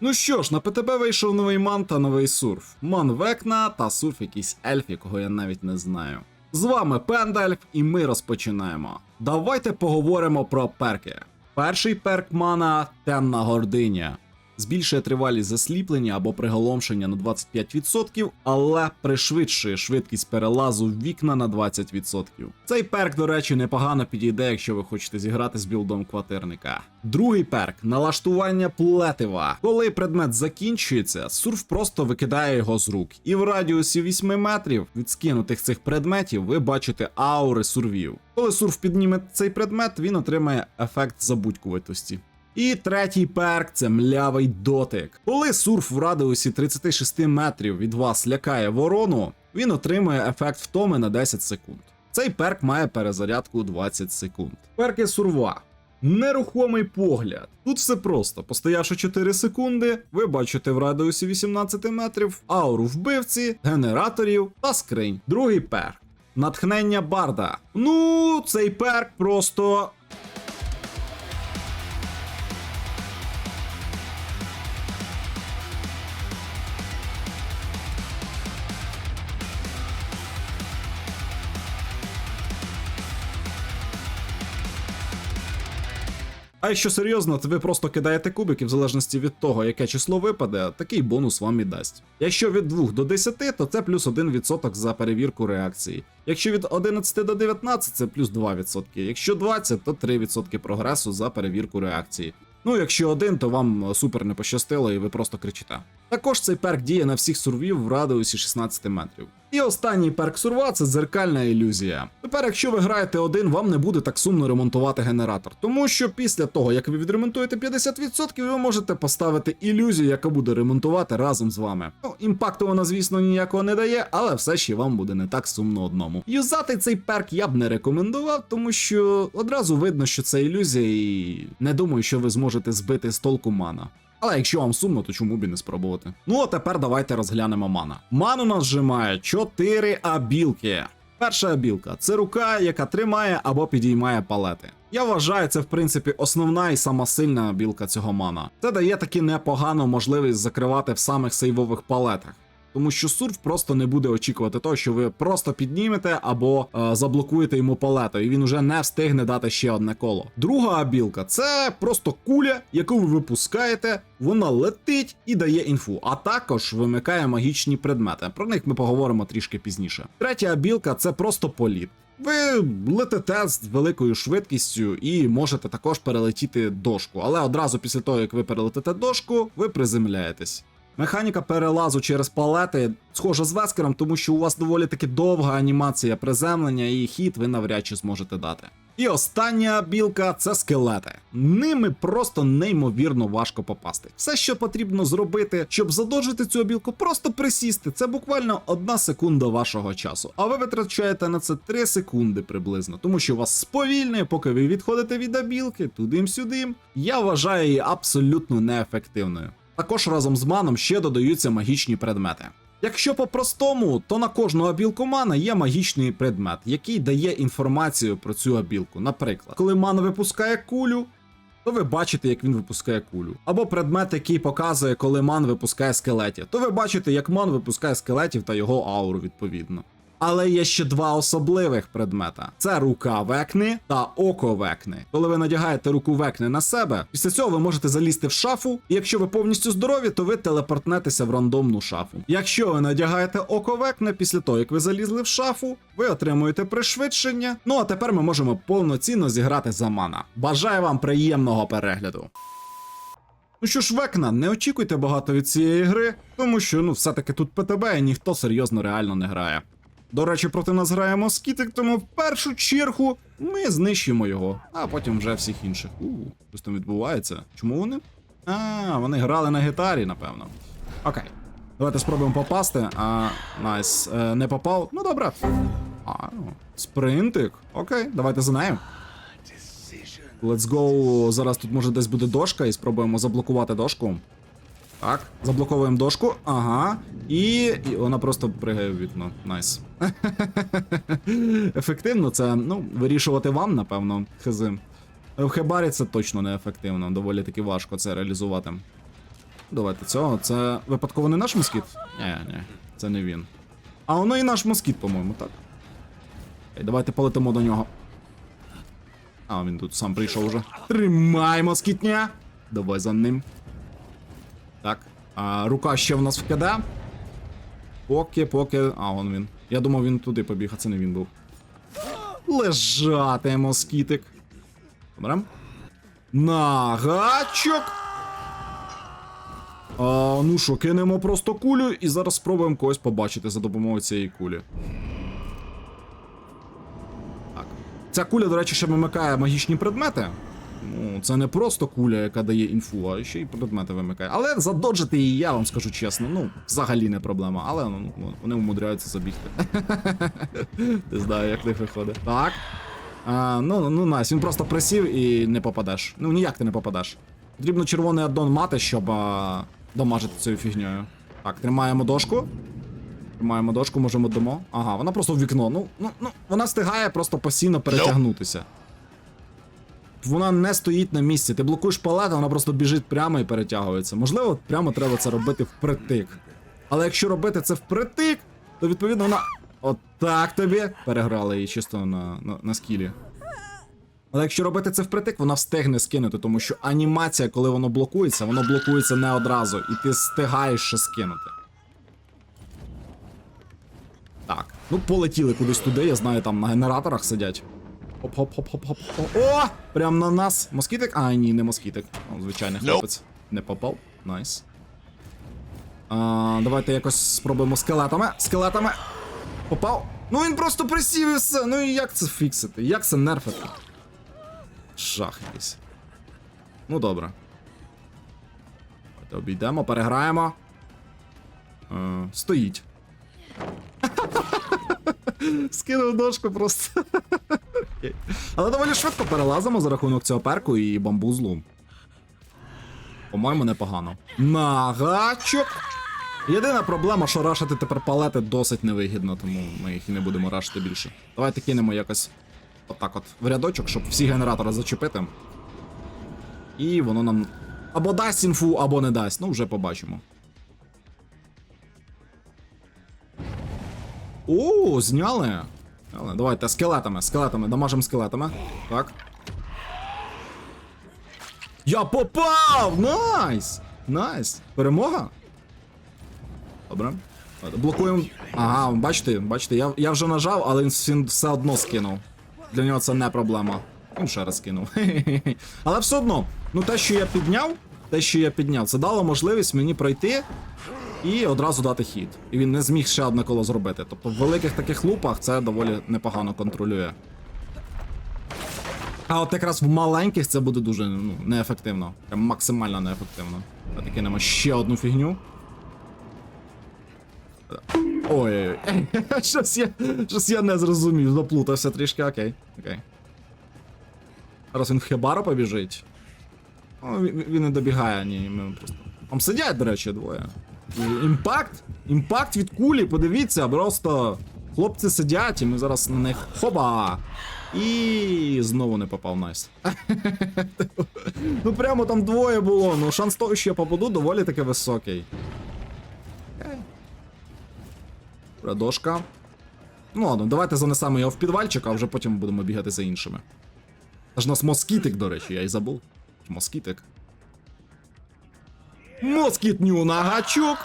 Ну що ж, на ПТБ вийшов новий ман та новий сурф. Ман Векна та сурф якийсь ельф, якого я навіть не знаю. З вами Пендальф, і ми розпочинаємо. Давайте поговоримо про перки. Перший перк мана темна гординя. Збільшує тривалість засліплення або приголомшення на 25%, але пришвидшує швидкість перелазу в вікна на 20%. Цей перк, до речі, непогано підійде, якщо ви хочете зіграти з білдом квартирника. Другий перк налаштування плетива. Коли предмет закінчується, сурф просто викидає його з рук. І в радіусі 8 метрів від скинутих цих предметів ви бачите аури сурвів. Коли сурф підніме цей предмет, він отримає ефект забудькуватості. І третій перк це млявий дотик. Коли сурф в радіусі 36 метрів від вас лякає ворону, він отримує ефект втоми на 10 секунд. Цей перк має перезарядку 20 секунд. Перки сурва. Нерухомий погляд. Тут все просто. Постоявши 4 секунди, ви бачите в радіусі 18 метрів ауру вбивці, генераторів та скринь. Другий перк. Натхнення барда. Ну, цей перк просто А якщо серйозно, то ви просто кидаєте кубики в залежності від того, яке число випаде, такий бонус вам і дасть. Якщо від 2 до 10, то це плюс 1% за перевірку реакції. Якщо від 11 до 19, це плюс 2%. Якщо 20, то 3% прогресу за перевірку реакції. Ну, якщо один, то вам супер не пощастило і ви просто кричите. Також цей перк діє на всіх сурвів в радіусі 16 метрів. І останній перк сурва це дзеркальна ілюзія. Тепер, якщо ви граєте один, вам не буде так сумно ремонтувати генератор, тому що після того, як ви відремонтуєте 50%, ви можете поставити ілюзію, яка буде ремонтувати разом з вами. Ну, імпакту вона, звісно, ніякого не дає, але все ще вам буде не так сумно одному. Юзати цей перк я б не рекомендував, тому що одразу видно, що це ілюзія, і не думаю, що ви зможете збити з толку мана. Але якщо вам сумно, то чому б і не спробувати? Ну а тепер давайте розглянемо мана. Ману нас зжимає 4 абілки. Перша абілка це рука, яка тримає або підіймає палети. Я вважаю, це в принципі основна і сама сильна абілка цього мана. Це дає таки непогану можливість закривати в самих сейвових палетах. Тому що сурф просто не буде очікувати того, що ви просто піднімете або е, заблокуєте йому палету, і він уже не встигне дати ще одне коло. Друга абілка це просто куля, яку ви випускаєте, вона летить і дає інфу, а також вимикає магічні предмети. Про них ми поговоримо трішки пізніше. Третя абілка це просто політ. Ви летите з великою швидкістю і можете також перелетіти дошку, але одразу після того, як ви перелетите дошку, ви приземляєтесь. Механіка перелазу через палети схожа з вескером, тому що у вас доволі таки довга анімація приземлення і хід ви навряд чи зможете дати. І остання білка це скелети. Ними просто неймовірно важко попасти. Все, що потрібно зробити, щоб задовжити цю білку, просто присісти. Це буквально одна секунда вашого часу. А ви витрачаєте на це 3 секунди приблизно, тому що вас сповільнює, поки ви відходите від абілки, тудим-сюдим. Я вважаю її абсолютно неефективною. Також разом з маном ще додаються магічні предмети. Якщо по-простому, то на кожного абілку мана є магічний предмет, який дає інформацію про цю абілку. Наприклад, коли ман випускає кулю, то ви бачите, як він випускає кулю. Або предмет, який показує, коли ман випускає скелетів, то ви бачите, як ман випускає скелетів та його ауру відповідно. Але є ще два особливих предмета: це рука векни та око векни. Коли ви надягаєте руку векни на себе, після цього ви можете залізти в шафу, і якщо ви повністю здорові, то ви телепортнетеся в рандомну шафу. Якщо ви надягаєте око векне, після того як ви залізли в шафу, ви отримуєте пришвидшення. Ну а тепер ми можемо повноцінно зіграти за мана. Бажаю вам приємного перегляду. Ну що ж, Векна, не очікуйте багато від цієї гри, тому що ну все-таки тут ПТБ і ніхто серйозно реально не грає. До речі, проти нас грає москітик, тому в першу чергу ми знищимо його, а потім вже всіх інших. У, щось там відбувається. Чому вони? А, вони грали на гітарі, напевно. Окей. Давайте спробуємо попасти. А, найс. Е, не попав. Ну добре. А, ну, спринтик. Окей, давайте за нею. Let's go. Зараз тут може десь буде дошка і спробуємо заблокувати дошку. Так, заблоковуємо дошку. Ага. І, і вона просто пригає в вікно. Найс. Ефективно це, ну, вирішувати вам, напевно, хз. В Хебарі це точно не ефективно, доволі таки важко це реалізувати. Давайте цього. Це випадково не наш москіт? Ні, ні, це не він. А воно і наш москіт, по-моєму, так. Давайте полетимо до нього. А, він тут сам прийшов уже. Тримай, москітня! Давай за ним. Так. А, рука ще в нас вкиде. Поки, поки. А, вон він. Я думав, він туди побіг, а це не він був. Лежати, москітик. Добре. На гачок. А, ну що, кинемо просто кулю і зараз спробуємо когось побачити за допомогою цієї кулі. Так. Ця куля, до речі, ще вимикає магічні предмети. Ну, це не просто куля, яка дає інфу, а ще й предмети вимикає. Але задоджити її, я вам скажу чесно, ну, взагалі не проблема. Але ну, вони умудряються забігти. Не знаю, як них виходить. Так. А, ну, ну, найс, він просто присів і не попадеш. Ну, ніяк ти не попадеш. Потрібно червоний аддон мати, щоб а, дамажити цією фігньою. Так, тримаємо дошку. Тримаємо дошку, можемо дамо. Ага, вона просто в вікно. Ну, ну, ну, вона встигає просто постійно перетягнутися. Вона не стоїть на місці. Ти блокуєш палет, вона просто біжить прямо і перетягується. Можливо, прямо треба це робити впритик. Але якщо робити це впритик, то відповідно вона. Отак тобі. Переграли її чисто на, на, на скілі. Але якщо робити це впритик, вона встигне скинути, тому що анімація, коли воно блокується, воно блокується не одразу, і ти встигаєш ще скинути. Так, ну полетіли кудись туди, я знаю, там на генераторах сидять. Хоп-хоп-хоп-хоп-хоп. О! Прям на нас. Москітик? А, ні, не москітик. О, звичайний хлопець. Не попав. Найс. А, давайте якось спробуємо скелетами. Скелетами. Попав. Ну він просто присів і все. Ну і як це фіксити? Як це нерфити? Жах якийсь. Ну добре. Давайте обійдемо, переграємо. Е, стоїть. Скинув дошку просто. Але доволі швидко перелазимо за рахунок цього перку і бамбузлу. По-моєму, непогано. На гачок. Єдина проблема, що рашити тепер палети досить невигідно, тому ми їх і не будемо рашити більше. Давайте кинемо якось отак от в рядочок, щоб всі генератори зачепити. І воно нам або дасть інфу, або не дасть. Ну, вже побачимо. О, зняли. Зняли. Давайте скелетами, скелетами, дамажимо скелетами. Так. Я попав! Найс! Найс! Перемога? Добре. Блокуємо. Ага, бачите, бачите, я, я вже нажав, але він все одно скинув. Для нього це не проблема. Він ще раз кинув. Але все одно, ну те, що я підняв, те, що я підняв, це дало можливість мені пройти і одразу дати хід. І він не зміг ще одне коло зробити. Тобто в великих таких лупах це доволі непогано контролює. А от якраз в маленьких це буде дуже ну, неефективно. Прям максимально неефективно. Давайте кинемо ще одну фігню. Ой, щось я, щось я не зрозумів, заплутався трішки, окей. окей. Зараз він в Хебару побіжить. О, він, він не добігає, ні, ми просто. Там сидять, до речі, двоє. І Імпакт? Імпакт від кулі, подивіться, просто хлопці сидять, і ми зараз на них хоба! І знову не попав найс. ну прямо там двоє було. Ну шанс того, що я попаду, доволі таки високий. Окей. Дошка. Ну ладно, давайте занесемо його в підвальчик, а вже потім будемо бігати за іншими. Аж нас москітик, до речі, я й забув. Москітик. Москітню на гачок.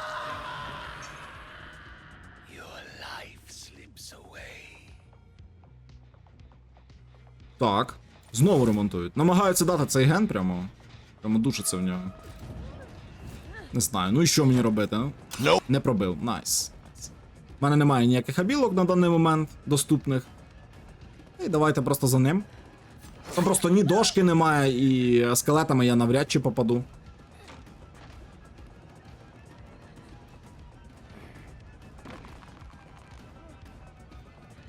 Так. Знову ремонтують. Намагаються дати цей ген прямо. Прямо душиться в нього. Не знаю, ну і що мені робити? No. Не пробив. Найс. У мене немає ніяких абілок на даний момент доступних. І давайте просто за ним. Там просто ні дошки немає, і скелетами я навряд чи попаду.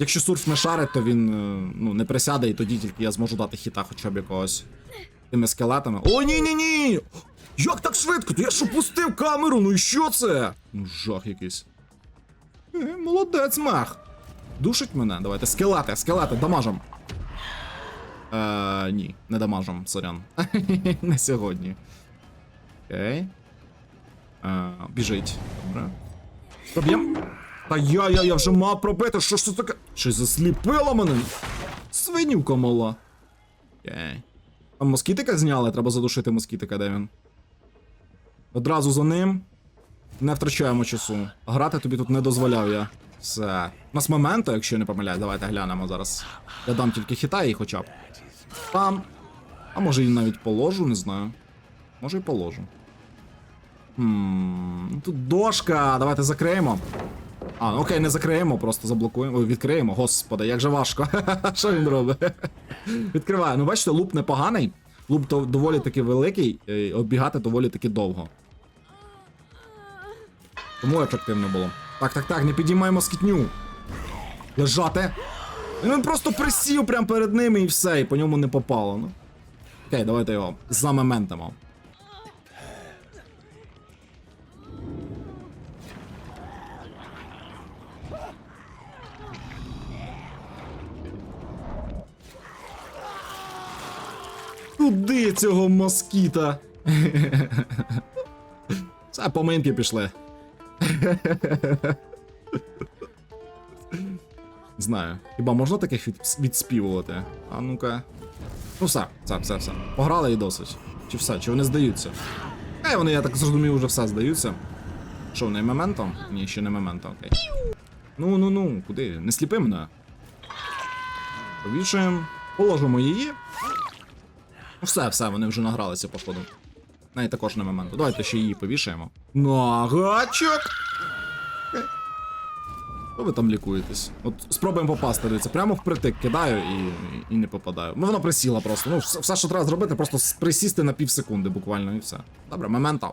Якщо сурф не шарить, то він е, ну, не присяде, і тоді тільки я зможу дати хіта хоча б якогось тими скелетами. О, ні, ні, ні! Як так швидко? То я ж опустив камеру, ну і що це? Ну, жах якийсь. Е, молодець, мах. Душить мене. Давайте. Скелети, скелети, дамажем. Е, ні, не дамажем, сорян. не сьогодні. Окей. Е, біжить. Добре. Проб'єм. Та я, я, я вже мав пробити, що ж це таке? Щось засліпило мене. Свинюка мала. Окей. Там москітика зняли, треба задушити москітика, де він. Одразу за ним. Не втрачаємо часу. Грати тобі тут не дозволяв я. Все. У нас моменту, якщо я не помиляюсь, давайте глянемо зараз. Я дам тільки хіта їй хоча б. Там. А може і навіть положу, не знаю. Може і положу. Хм, тут дошка, давайте закриємо. А, ну окей, не закриємо, просто заблокуємо. Ой, відкриємо. Господи, як же важко. Що він робить? Відкриває. Ну, бачите, луп непоганий. Луп доволі таки великий, і оббігати доволі таки довго. Тому ефективно було. Так, так, так, не підіймаємо скітню. Лежати. І Він просто присів прямо перед ними і все, і по ньому не попало. Ну. Окей, давайте його замементимо. Цього москіта? Це поминки пішли. Знаю. Хіба можна таких від... відспівувати? А ну-ка. Ну все, все, все, все. Пограли і досить. Чи все, чи вони здаються? Ей, вони, я так зрозумів, вже все здаються. Що, не моментом? Ні, ще не моментом, окей. Ну, ну, ну, куди? Не сліпи мене. Повішаємо. Положимо її. Ну все, все, вони вже награлися, походу. Неї також не моменту. Давайте ще її повішаємо. Нагачок! Ну ви там лікуєтесь? От спробуємо попасти, дивіться, прямо впритик кидаю і, і не попадаю. Ну вона присіла просто. Ну, все, що треба зробити, просто присісти на пів секунди буквально і все. Добре, моментал.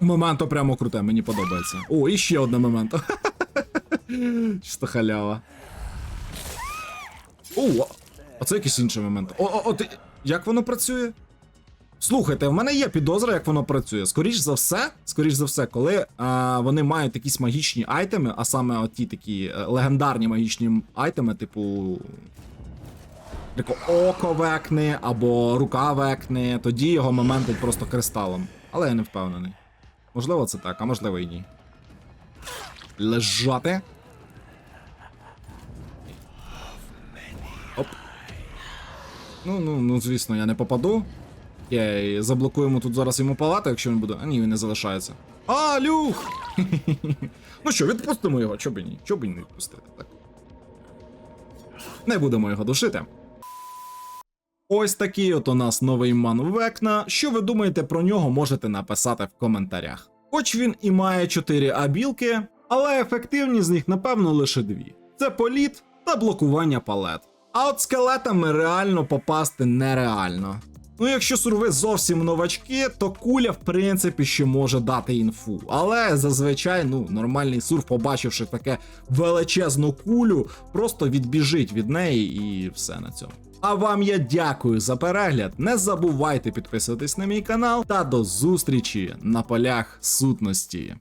Моменто прямо круте, мені подобається. О, і ще одне моменто. Чисто халява. О, а це якийсь інший момент. О, о, о, ти... як воно працює? Слухайте, в мене є підозра, як воно працює. Скоріш за все, скоріш за все, коли а, вони мають якісь магічні айтеми, а саме оті такі е, легендарні магічні айтеми, типу. Тако око векне або рука векне, тоді його моментить просто кристалом. Але я не впевнений. Можливо, це так, а можливо і ні. Лежати. Оп. Ну, ну, ну, звісно, я не попаду. Окей, заблокуємо тут зараз йому палату, якщо він буде. А ні, він не залишається. А, люх! ну що, відпустимо його, чо б і ні? Чо б і не відпустити, так. Не будемо його душити. Ось такий от у нас новий ман Векна. Що ви думаєте про нього, можете написати в коментарях. Хоч він і має 4 абілки, але ефективні з них, напевно, лише дві: це політ та блокування палет. А от скелетами реально попасти нереально. Ну, якщо сурви зовсім новачки, то куля, в принципі, ще може дати інфу. Але зазвичай, ну, нормальний сурф, побачивши таке величезну кулю, просто відбіжить від неї і все на цьому. А вам я дякую за перегляд. Не забувайте підписуватись на мій канал та до зустрічі на полях сутності.